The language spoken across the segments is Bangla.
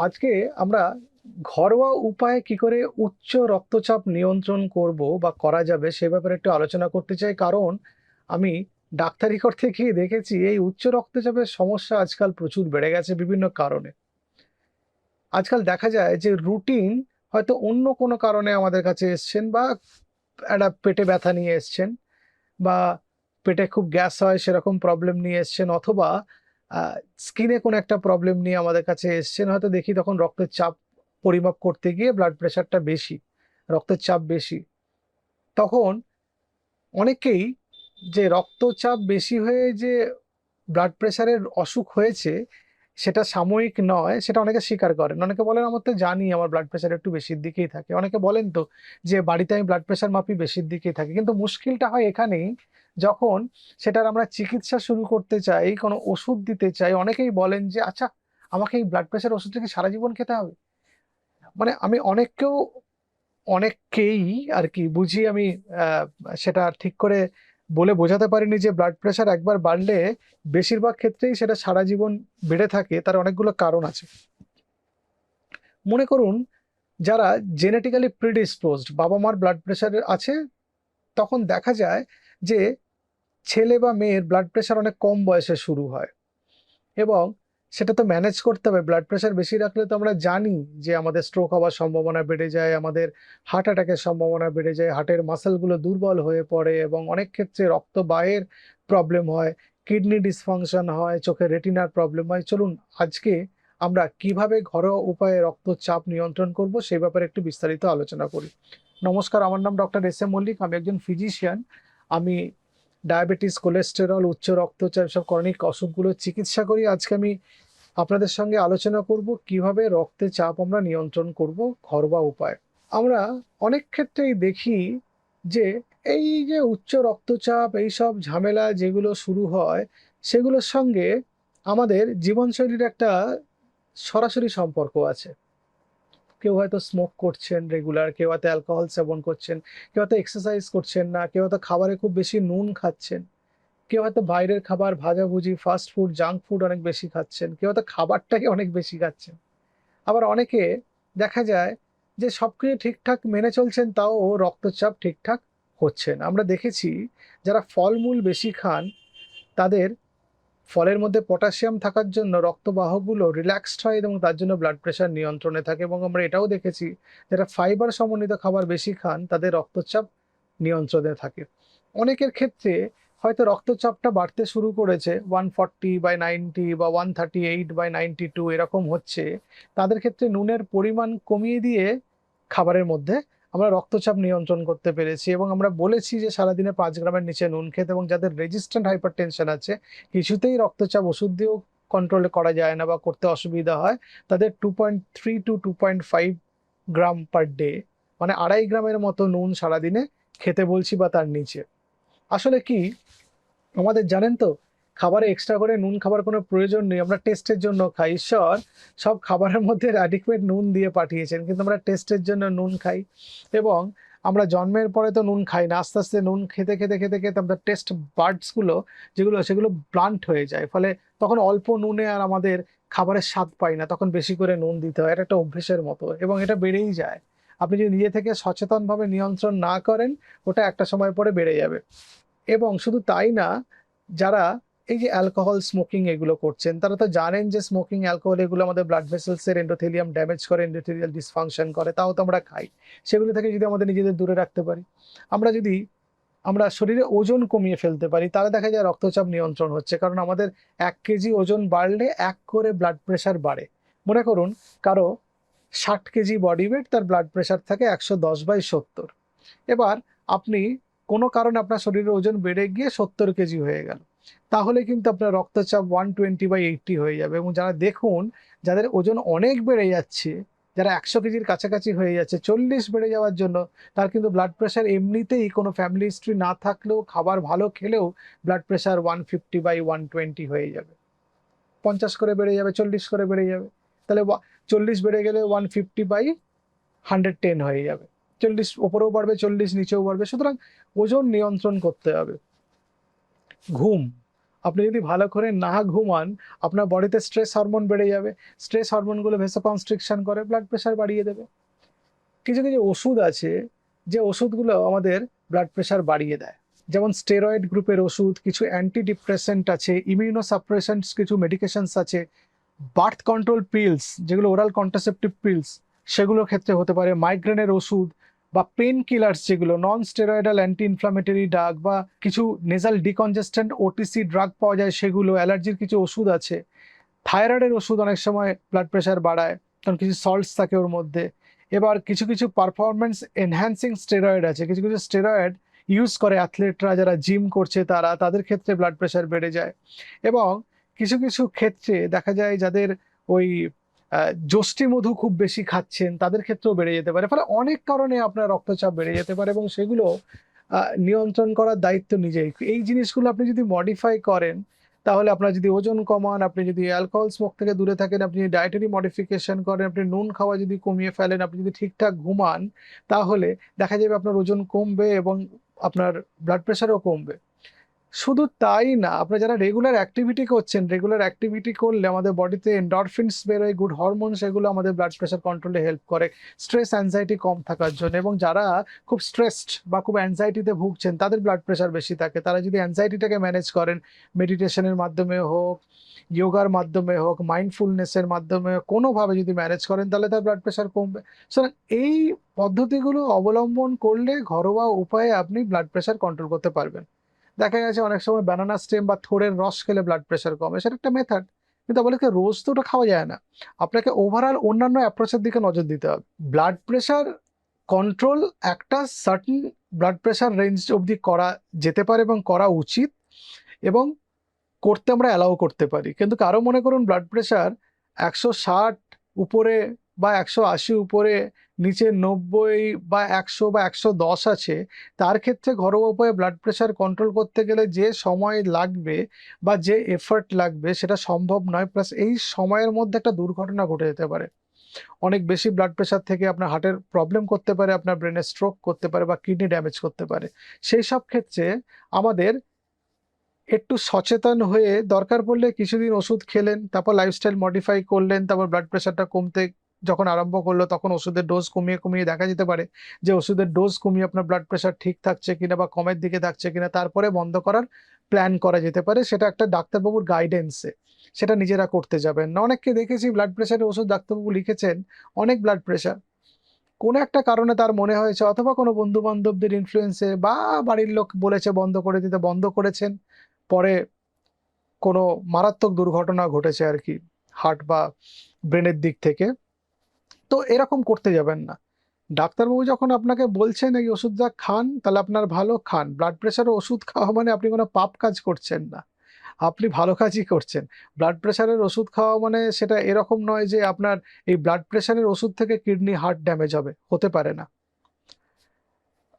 আজকে আমরা ঘরোয়া উপায়ে কি করে উচ্চ রক্তচাপ নিয়ন্ত্রণ করব বা করা যাবে সে ব্যাপারে একটু আলোচনা করতে চাই। কারণ আমি ডাক্তারি করতে গিয়ে দেখেছি এই উচ্চ রক্তচাপের সমস্যা আজকাল প্রচুর বেড়ে গেছে বিভিন্ন কারণে। আজকাল দেখা যায় যে রুটিন হয়তো অন্য কোনো কারণে আমাদের কাছে এসছেন বা একটা পেটে ব্যথা নিয়ে এসছেন বা পেটে খুব গ্যাস হয় সেরকম প্রবলেম নিয়ে এসছেন অথবা স্কিনে কোনো একটা প্রবলেম নিয়ে আমাদের কাছে এসছেন। হয়তো দেখি তখন রক্তের চাপ পরিমাপ করতে গিয়ে ব্লাড প্রেশারটা বেশি, রক্তের চাপ বেশি। তখন অনেকেই যে রক্তচাপ বেশি হয়ে যে ব্লাড প্রেশারের অসুখ হয়েছে সেটা সাময়িক নয়, সেটা অনেকে স্বীকার করেন। অনেকে বলেন, আমার তো জানি আমার ব্লাড প্রেশার একটু বেশির দিকেই থাকে। অনেকে বলেন তো যে, বাড়িতে আমি ব্লাড প্রেশার মাপি বেশির দিকেই থাকে। কিন্তু মুশকিলটা হয় এখানেই যখন সেটার আমরা চিকিৎসা শুরু করতে চাই, কোনো ওষুধ দিতে চাই, অনেকেই বলেন যে আচ্ছা আমাকে এই ব্লাড প্রেশার ওষুধটা কি সারা জীবন খেতে হবে? মানে আমি অনেককেও, অনেককেই আর কি বুঝি আমি সেটা ঠিক করে বলে বোঝাতে পারিনি যে ব্লাড প্রেশার একবার বাড়লে বেশিরভাগ ক্ষেত্রেই সেটা সারা জীবন বেড়ে থাকে, তার অনেকগুলো কারণ আছে। মনে করুন, যারা জেনেটিক্যালি প্রিডিসপোজড বাবা মার ব্লাড প্রেশার আছে, তখন দেখা যায় যে ছেলে বা মেয়ের ব্লাড প্রেশার অনেক কম বয়সে শুরু হয় এবং সেটা তো ম্যানেজ করতে হবে। ব্লাড প্রেশার বেশি রাখলে তো আমরা জানি যে আমাদের স্ট্রোক হওয়ার সম্ভাবনা বেড়ে যায়, আমাদের হার্ট অ্যাটাকের সম্ভাবনা বেড়ে যায় হার্টের মাসেলগুলো দুর্বল হয়ে পড়ে এবং অনেক ক্ষেত্রে রক্ত বায়ের প্রবলেম হয় কিডনি ডিসফাংশন হয় চোখের রেটিনার প্রবলেম হয়। চলুন, আজকে আমরা কীভাবে ঘরোয়া উপায়ে রক্তচাপ নিয়ন্ত্রণ করব সেই ব্যাপারে একটু বিস্তারিত আলোচনা করি। নমস্কার, আমার নাম ডক্টর এস এম মল্লিক, আমি একজন ফিজিশিয়ান আমি ডায়াবেটিস, কোলেস্টেরল, উচ্চ রক্তচাপ সব ক্রনিক অসুখগুলোর চিকিৎসা করি। আজকে আমি আপনাদের সঙ্গে আলোচনা করব, কীভাবে রক্তের চাপ আমরা নিয়ন্ত্রণ করব ঘরোয়া উপায়। আমরা অনেক ক্ষেত্রেই দেখি যে, এই যে উচ্চ রক্তচাপ এই সব ঝামেলা যেগুলো শুরু হয়, সেগুলোর সঙ্গে আমাদের জীবনশৈলীর একটা সরাসরি সম্পর্ক আছে। কেউ হয়তো স্মোক করছেন রেগুলার কেউ হয়তো অ্যালকোহল সেবন করছেন, কেউ হয়তো এক্সারসাইজ করছেন না, কেউ হয়তো খাবারে খুব বেশি নুন খাচ্ছেন, কেউ হয়তো বাইরের খাবার ভাজাভুজি ফাস্ট ফুড জাঙ্ক ফুড অনেক বেশি খাচ্ছেন, কেউ হয়তো খাবারটাকে অনেক বেশি খাচ্ছেন। আবার অনেকে দেখা যায় যে সব কিছু ঠিকঠাক মেনে চলছেন তাও রক্তচাপ ঠিকঠাক হচ্ছে না। আমরা দেখেছি যারা ফলমূল বেশি খান, তাদের ফলের মধ্যে পটাশিয়াম থাকার জন্য রক্তবাহগুলো রিল্যাক্সড হয় এবং তার জন্য ব্লাড প্রেশার নিয়ন্ত্রণে থাকে এবং আমরা এটাও দেখেছি, যারা ফাইবার সমন্বিত খাবার বেশি খান, তাদের রক্তচাপ নিয়ন্ত্রণে থাকে। অনেকের ক্ষেত্রে হয়তো রক্তচাপটা বাড়তে শুরু করেছে ওয়ান ফর্টি বাই নাইনটি বা one thirty eight by ninety two এরকম হচ্ছে, তাদের ক্ষেত্রে নুনের পরিমাণ কমিয়ে দিয়ে খাবারের মধ্যে আমরা রক্তচাপ নিয়ন্ত্রণ করতে পেরেছি এবং আমরা বলেছি যে সারাদিনে পাঁচ গ্রামের নিচে নুন খেতে এবং যাদের রেজিস্ট্যান্ট হাইপার টেনশন আছে, কিছুতেই রক্তচাপ ওষুধ দিয়েও কন্ট্রোল করা যায় না বা করতে অসুবিধা হয়। তাদের two point three two two point five gram per day মানে আড়াই গ্রামের মতো নুন সারাদিনে খেতে বলছি বা তার নিচে। আসলে কি? আমাদের জানেন তো খাবারে এক্সট্রা করে নুন খাবার কোনো প্রয়োজন নেই, আমরা টেস্টের জন্য খাই। ঈশ্বর, সব খাবারের মধ্যে অ্যাডিকুয়েট নুন দিয়ে পাঠিয়েছেন, কিন্তু আমরা টেস্টের জন্য নুন খাই। এবং আমরা জন্মের পরে তো নুন খাই না, আস্তে আস্তে নুন খেতে খেতে খেতে খেতে আমাদের টেস্ট বার্ডসগুলো যেগুলো, সেগুলো ব্লান্ট হয়ে যায়। ফলে তখন অল্প নুনে আর আমাদের খাবারের স্বাদ পাই না, তখন বেশি করে নুন দিতে হয়। এটা একটা অভ্যেসের মতো, এবং এটা বেড়েই যায়। আপনি যদি নিজে থেকে সচেতনভাবে নিয়ন্ত্রণ না করেন, ওটা একটা সময় পরে বেড়ে যাবে। এবং শুধু তাই না, যারা এই যে অ্যালকোহল স্মোকিং এগুলো করছেন, তারা তো জানেন যে স্মোকিং অ্যালকোহল এগুলো আমাদের ব্লাড ভেসেলসের এন্ডোথেলিয়াম ড্যামেজ করে এন্ডোথেলিয়াল ডিসফাংশন করে, তাও তো আমরা খাই। সেগুলো থেকে যদি আমাদের নিজেদের দূরে রাখতে পারি। আমরা যদি, আমরা শরীরে ওজন কমিয়ে ফেলতে পারি, তাহলে দেখা যায় রক্তচাপ নিয়ন্ত্রণ হচ্ছে, কারণ আমাদের এক কেজি ওজন বাড়লে এক করে ব্লাড প্রেশার বাড়ে। মনে করুন, কারও ষাট কেজি বডি ওয়েট তার ব্লাড প্রেশার থাকে একশো দশ বাই সত্তর। এবার আপনি কোনো কারণে আপনার শরীরের ওজন বেড়ে গিয়ে সত্তর কেজি হয়ে গেল। তাহলে কিন্তু আপনার রক্তচাপ ওয়ান টোয়েন্টি বাই এইটটি হয়ে যাবে। এবং যারা দেখুন, যাদের ওজন অনেক বেড়ে যাচ্ছে, যারা একশো কেজির কাছাকাছি হয়ে যাচ্ছে, চল্লিশ বেড়ে যাওয়ার জন্য, তার কিন্তু ব্লাড প্রেশার এমনিতেই কোনো ফ্যামিলি হিস্ট্রি না থাকলেও, খাবার ভালো খেলেও blood pressure one fifty by one twenty হয়ে যাবে। পঞ্চাশ করে বেড়ে যাবে, চল্লিশ করে বেড়ে যাবে। তাহলে চল্লিশ বেড়ে গেলে one fifty by hundred ten হয়ে যাবে। চল্লিশ, ওপরেও বাড়বে, চল্লিশ নিচেও বাড়বে। সুতরাং ওজন নিয়ন্ত্রণ করতে হবে। ঘুম। আপনি যদি ভালো করে না ঘুমান, আপনার বডিতে স্ট্রেস হরমোন বেড়ে যাবে। স্ট্রেস হরমোনগুলো ভেসোকনস্ট্রিকশন করে ব্লাড প্রেশার বাড়িয়ে দেবে। কিছু কিছু ওষুধ আছে, যে ওষুধগুলো আমাদের ব্লাড প্রেশার বাড়িয়ে দেয়। যেমন স্টেরয়েড গ্রুপের ওষুধ, কিছু অ্যান্টি ডিপ্রেসেন্ট আছে ইমিউনো ইমিউনোসাপ্রেসেন্টস কিছু মেডিকেশনস আছে বার্থ কন্ট্রোল পিলস যেগুলো ওরাল কন্ট্রাসেপটিভ পিলস সেগুলোর ক্ষেত্রে হতে পারে। মাইগ্রেনের ওষুধ বা পেন কিলার্স যেগুলো non steroidal anti inflammatory drug বা কিছু নেজাল ডিকনজেস্ট্যান্ট ওটিসি ড্রাগ পাওয়া যায়, সেগুলো, অ্যালার্জির কিছু ওষুধ আছে থাইরয়েডের ওষুধ অনেক সময় ব্লাড প্রেশার বাড়ায়, কারণ কিছু সল্টস থাকে ওর মধ্যে। এবার কিছু কিছু পারফরমেন্স এনহ্যান্সিং স্টেরয়েড আছে, কিছু কিছু স্টেরয়েড ইউজ করে অ্যাথলেটরা যারা জিম করছে তারা, তাদের ক্ষেত্রে ব্লাড প্রেশার বেড়ে যায়। এবং কিছু কিছু ক্ষেত্রে দেখা যায় যাদের ওই যষ্টি মধু খুব বেশি খাচ্ছেন, তাদের ক্ষেত্রেও বেড়ে যেতে পারে। ফলে অনেক কারণে আপনার রক্তচাপ বেড়ে যেতে পারে এবং সেগুলো নিয়ন্ত্রণ করার দায়িত্ব নিজেই। এই জিনিসগুলো আপনি যদি মডিফাই করেন, তাহলে আপনার যদি ওজন কমান, আপনি যদি অ্যালকোহল স্মোক থেকে দূরে থাকেন, আপনি ডায়েটারি মডিফিকেশন করেন, আপনি নুন খাওয়া যদি কমিয়ে ফেলেন, আপনি যদি ঠিকঠাক ঘুমান, তাহলে দেখা যাবে আপনার ওজন কমবে এবং আপনার ব্লাড প্রেশারও কমবে। শুধু তাই না আপনারা যারা রেগুলার অ্যাক্টিভিটি করছেন রেগুলার অ্যাক্টিভিটি করলে আমাদের বডিতে এন্ডরফিনস বেরোয় গুড হরমোন সেগুলো আমাদের ব্লাড প্রেশার কন্ট্রোলে হেল্প করে স্ট্রেস অ্যাংজাইটি কম থাকার জন্য এবং যারা খুব স্ট্রেসড বা খুব অ্যাংজাইটিতে ভুগছেন তাদের ব্লাড প্রেশার বেশি থাকে। তারা যদি অ্যাংজাইটিটাকে ম্যানেজ করেন মেডিটেশনের মাধ্যমে হোক যোগার মাধ্যমে হোক মাইন্ডফুলনেসের মাধ্যমে হোক, কোনোভাবে যদি ম্যানেজ করেন তাহলে তার ব্লাড প্রেশার কমবে। সুতরাং এই পদ্ধতিগুলো অবলম্বন করলে ঘরোয়া উপায়ে আপনি ব্লাড প্রেশার কন্ট্রোল করতে পারবেন। দেখা গেছে অনেক সময় ব্যানানা স্টেম বা থোড়ের রস খেলে ব্লাড প্রেশার কমে, সেটা একটা মেথড কিন্তু আপনাকে রোজ তো ওটা খাওয়া যায় না। আপনাকে ওভারঅল অন্যান্য অ্যাপ্রোচের দিকে নজর দিতে হবে। ব্লাড প্রেশার কন্ট্রোল একটা সার্টেন ব্লাড প্রেশার রেঞ্জ অবধি করা যেতে পারে এবং করা উচিত এবং করতে আমরা অ্যালাউ করতে পারি। কিন্তু কারও মনে করুন ব্লাড প্রেশার একশো ষাট উপরে বা একশো আশি উপরে নিচে নব্বই বা একশো বা একশো দশ আছে, তার ক্ষেত্রে ঘরোয়া উপায়ে ব্লাড প্রেশার কন্ট্রোল করতে গেলে যে সময় লাগবে বা যে এফার্ট লাগবে সেটা সম্ভব নয় প্লাস এই সময়ের মধ্যে একটা দুর্ঘটনা ঘটে যেতে পারে। অনেক বেশি ব্লাড প্রেশার থেকে আপনার হার্টের প্রবলেম করতে পারে, আপনার ব্রেনে স্ট্রোক করতে পারে বা কিডনি ড্যামেজ করতে পারে। সেই সব ক্ষেত্রে আমাদের একটু সচেতন হয়ে দরকার পড়লে কিছুদিন ওষুধ খেলেন, তারপর লাইফস্টাইল মডিফাই করলেন, তারপর ব্লাড প্রেশারটা কমতে যখন আরম্ভ করল তখন ওষুধের ডোজ কমিয়ে কমিয়ে দেখা যেতে পারে যে ওষুধের ডোজ কমিয়ে আপনার ব্লাড প্রেশার ঠিক থাকছে কিনা বা কমের দিকে থাকছে কিনা, তারপরে বন্ধ করার প্ল্যান করা যেতে পারে। সেটা একটা ডাক্তারবাবুর গাইডেন্সে সেটা নিজেরা করতে যাবেন। না, অনেককে দেখেছি ব্লাড প্রেশারের ওষুধ ডাক্তারবাবু লিখেছেন, অনেক ব্লাড প্রেশার কোনো একটা কারণে তার মনে হয়েছে, অথবা কোনো বন্ধু বান্ধবদের ইনফ্লুয়েন্সে বা বাড়ির লোক বলেছে বন্ধ করে দিতে, বন্ধ করেছেন, পরে কোনো মারাত্মক দুর্ঘটনা ঘটেছে আর কি হার্ট বা ব্রেনের দিক থেকে। তো এরকম করতে যাবেন না। ডাক্তারবাবু যখন আপনাকে বলছেন এই ওষুধটা খান, তাহলে আপনার ভালো খান। ব্লাড প্রেশারের ওষুধ খাওয়া মানে আপনি কোনো পাপ কাজ করছেন না। আপনি ভালো কাজই করছেন। ব্লাড প্রেশারের ওষুধ খাওয়া মানে সেটা এরকম নয় যে আপনার এই ব্লাড প্রেশারের ওষুধ থেকে কিডনি হার্ট ড্যামেজ হবে। হতে পারে না।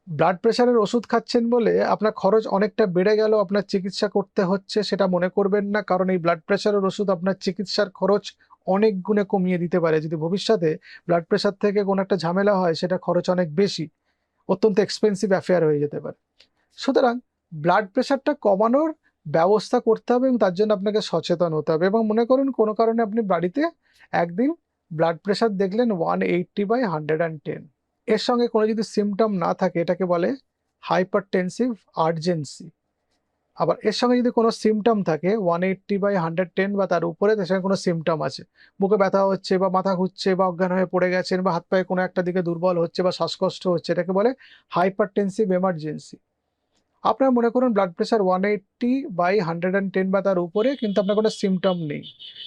ব্লাড প্রেশারের ওষুধ খাচ্ছেন বলে আপনার খরচ অনেকটা বেড়ে গেল, আপনার চিকিৎসা করতে হচ্ছে, সেটা মনে করবেন না। কারণ এই ব্লাড প্রেশারের ওষুধ আপনার চিকিৎসার খরচ অনেক গুণে কমিয়ে দিতে পারে। যদি ভবিষ্যতে ব্লাড প্রেশার থেকে কোনো একটা ঝামেলা হয়, সেটা খরচ অনেক বেশি, অত্যন্ত এক্সপেন্সিভ অ্যাফেয়ার হয়ে যেতে পারে। সুতরাং ব্লাড প্রেশারটা কমানোর ব্যবস্থা করতে হবে এবং তার জন্য আপনাকে সচেতন হতে হবে এবং মনে করুন, কোনো কারণে আপনি বাড়িতে একদিন ব্লাড প্রেশার দেখলেন one eighty by hundred and ten এর সঙ্গে কোনো যদি সিমটম না থাকে, এটাকে বলে হাইপারটেনসিভ আর্জেন্সি আবার এর সঙ্গে যদি কোনো সিমটম থাকে one eighty by hundred ten বা তার উপরে, তার সঙ্গে কোনো সিমটম আছে। বুকে ব্যথা হচ্ছে বা মাথা ঘুরছে বা অজ্ঞান হয়ে পড়ে গেছেন বা হাত পায়ে কোনো একটা দিকে দুর্বল হচ্ছে বা শ্বাসকষ্ট হচ্ছে, এটাকে বলে হাইপারটেনসিভ এমার্জেন্সি আপনার মনে করুন blood pressure one eighty by hundred and ten বা তার উপরে, কিন্তু আপনার কোনো সিমটম নেই।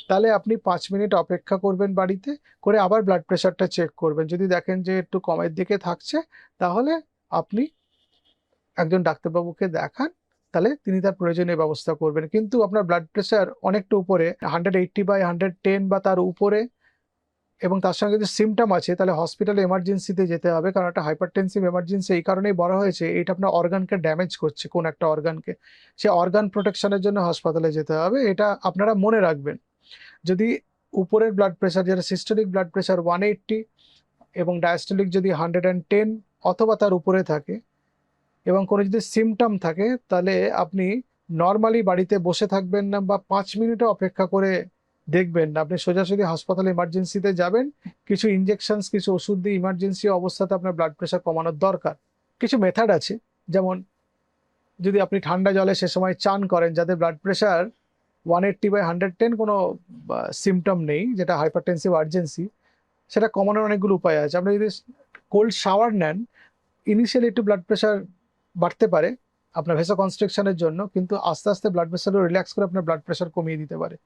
তাহলে আপনি পাঁচ মিনিট অপেক্ষা করবেন বাড়িতে, করে আবার ব্লাড প্রেশারটা চেক করবেন। যদি দেখেন যে একটু কমের দিকে থাকছে, তাহলে আপনি একজন ডাক্তারবাবুকে দেখান তাহলে তিনি তার প্রয়োজনীয় ব্যবস্থা করবেন। কিন্তু আপনার ব্লাড প্রেশার অনেকটা উপরে hundred eighty by hundred ten বা তার উপরে এবং তার সঙ্গে যদি সিমটম আছে, তাহলে হসপিটালে এমার্জেন্সিতে যেতে হবে। কারণ একটা হাইপারটেনসিভ এমার্জেন্সি এই কারণেই বলা হয়েছে, এটা আপনার অর্গানকে ড্যামেজ করছে, কোন একটা অর্গানকে সে অর্গান প্রোটেকশনের জন্য হাসপাতালে যেতে হবে, এটা আপনারা মনে রাখবেন। যদি উপরের ব্লাড প্রেশার যেটা systolic blood pressure one eighty এবং ডায়াস্টোলিক যদি হান্ড্রেড অ্যান্ড টেন অথবা তার উপরে থাকে এবং কোনো যদি সিমটম থাকে, তাহলে আপনি নর্মালি বাড়িতে বসে থাকবেন না বা পাঁচ মিনিটও অপেক্ষা করে দেখবেন না। আপনি সোজাসুজি হাসপাতালে ইমার্জেন্সিতে যাবেন, কিছু ইনজেকশনস কিছু ওষুধ দিয়ে ইমার্জেন্সি অবস্থাতে আপনার ব্লাড প্রেশার কমানোর দরকার। কিছু মেথড আছে, যেমন যদি আপনি ঠান্ডা জলে সে সময় চান করেন, যাতে blood pressure one eighty by hundred ten কোনো সিমটম নেই, যেটা হাইপারটেনসিভ আর্জেন্সি সেটা কমানোর অনেকগুলো উপায় আছে। আপনি যদি কোল্ড শাওয়ার নেন ইনিশিয়ালি একটু ব্লাড প্রেশার বাড়তে পারে আপনার ভেসো কনস্ট্রাকশনের জন্য, কিন্তু আস্তে আস্তে ব্লাড প্রেশারও রিল্যাক্স করে আপনার ব্লাড প্রেশার কমিয়ে দিতে পারে।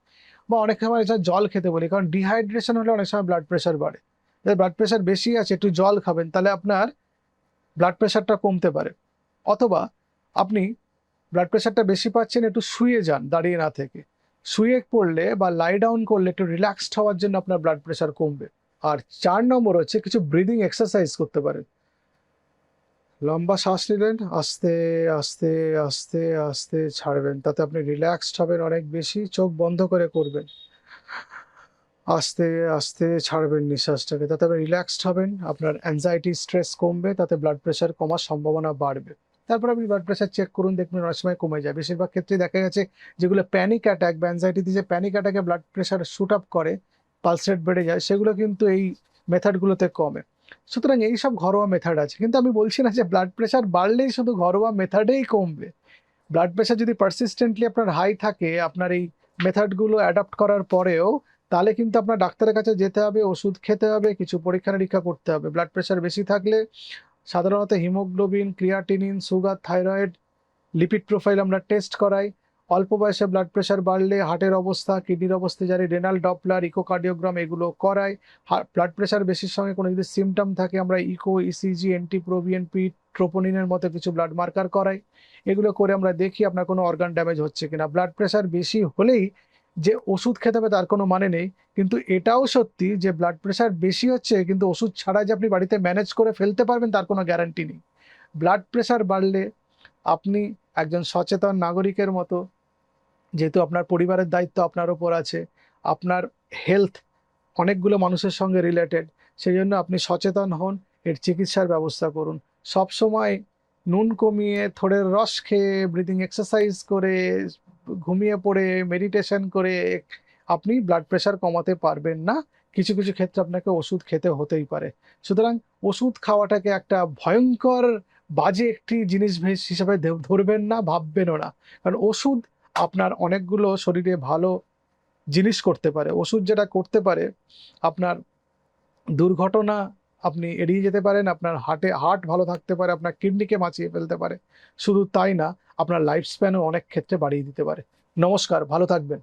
বা অনেক সময় এটা জল খেতে বলি, কারণ ডিহাইড্রেশন হলে অনেক সময় ব্লাড প্রেশার বাড়ে। যদি ব্লাড প্রেশার বেশি আছে, একটু জল খাবেন, তাহলে আপনার ব্লাড প্রেশারটা কমতে পারে। অথবা আপনি ব্লাড প্রেশারটা বেশি পাচ্ছেন, একটু শুয়ে যান, দাঁড়িয়ে না থেকে। শুয়ে পড়লে বা লাই ডাউন করলে একটু রিল্যাক্সড হওয়ার জন্য আপনার ব্লাড প্রেশার কমবে। আর চার নম্বর হচ্ছে কিছু ব্রিদিং এক্সারসাইজ করতে পারেন। লম্বা শ্বাস নিলেন, আস্তে আস্তে আস্তে আস্তে ছাড়বেন। তাতে আপনি রিল্যাক্সড হবেন অনেক বেশি, চোখ বন্ধ করে করবেন। আস্তে আস্তে ছাড়বেন নিঃশ্বাসটাকে। তাতে আপনি রিল্যাক্সড হবেন, আপনার অ্যাংজাইটি স্ট্রেস কমবে, তাতে ব্লাড প্রেশার কমার সম্ভাবনা বাড়বে। তারপর আপনি ব্লাড প্রেশার চেক করুন দেখবেন অনেক সময় কমে যায়। বেশিরভাগ ক্ষেত্রে দেখা গেছে যেগুলো প্যানিক অ্যাটাক বা অ্যাংজাইটিতে যে প্যানিক অ্যাটাকে ব্লাড প্রেশার শুট আপ করে পালস রেট বেড়ে যায়, সেগুলো কিন্তু এই মেথডগুলোতে কমে। সুতরাং এই সব ঘরোয়া মেথড আছে। কিন্তু আমি বলছি না যে ব্লাড প্রেশার বাড়লেই শুধু ঘরোয়া মেথডেই কমবে। ব্লাড প্রেশার যদি পারসিস্টেন্টলি আপনার হাই থাকে, আপনার এই মেথডগুলো অ্যাডাপ্ট করার পরেও, তাহলে কিন্তু আপনার ডাক্তারের কাছে যেতে হবে, ওষুধ খেতে হবে, কিছু পরীক্ষা নিরীক্ষা করতে হবে। ব্লাড প্রেশার বেশি থাকলে সাধারণত haemoglobin creatinine sugar thyroid lipid profile আমরা টেস্ট করাই। অল্প বয়সে ব্লাড প্রেশার বাড়লে হার্টের অবস্থা কিডনির অবস্থা জানি রেনাল ডপলার ইকোকার্ডিওগ্রাম এগুলো করাই ব্লাড প্রেশার বেশির সঙ্গে কোনো যদি সিমটম থাকে, আমরা ইকো ইসিজি এন্টিপ্রোবিএনপি ট্রোপোনিনের মতো কিছু ব্লাড মার্কার করাই। এগুলো করে আমরা দেখি আপনার কোনো অর্গান ড্যামেজ হচ্ছে কিনা। ব্লাড প্রেশার বেশি হলেই যে ওষুধ খেতে হবে তার কোনো মানে নেই। কিন্তু এটাও সত্যি যে ব্লাড প্রেশার বেশি হচ্ছে, কিন্তু ওষুধ ছাড়া যে আপনি বাড়িতে ম্যানেজ করে ফেলতে পারবেন তার কোনো গ্যারান্টি নেই। ব্লাড প্রেশার বাড়লে আপনি একজন সচেতন নাগরিকের মতো যেহেতু আপনার পরিবারের দায়িত্ব আপনার ওপর আছে, আপনার হেলথ অনেকগুলো মানুষের সঙ্গে রিলেটেড সেই জন্য আপনি সচেতন হন, এর চিকিৎসার ব্যবস্থা করুন। সব সময় নুন কমিয়ে থোড়ের রস খেয়ে ব্রিদিং এক্সারসাইজ করে, ঘুমিয়ে পড়ে মেডিটেশন করে, আপনি ব্লাড প্রেশার কমাতে পারবেন না। কিছু কিছু ক্ষেত্রে আপনাকে ওষুধ খেতে হতেই পারে। সুতরাং ওষুধ খাওয়াটাকে একটা ভয়ঙ্কর, বাজে একটি জিনিস হিসাবে ধরবেন না, ভাববেনও না। কারণ ওষুধ আপনার অনেকগুলো শরীরে ভালো জিনিস করতে পারে, ওষুধ যেটা করতে পারে, আপনার দুর্ঘটনা আপনি এড়িয়ে যেতে পারেন, আপনার হার্টে হার্ট ভালো থাকতে পারে, আপনার কিডনিকে বাঁচিয়ে ফেলতে পারে। শুধু তাই না, আপনার লাইফ স্প্যানও অনেক ক্ষেত্রে বাড়িয়ে দিতে পারে। নমস্কার, ভালো থাকবেন।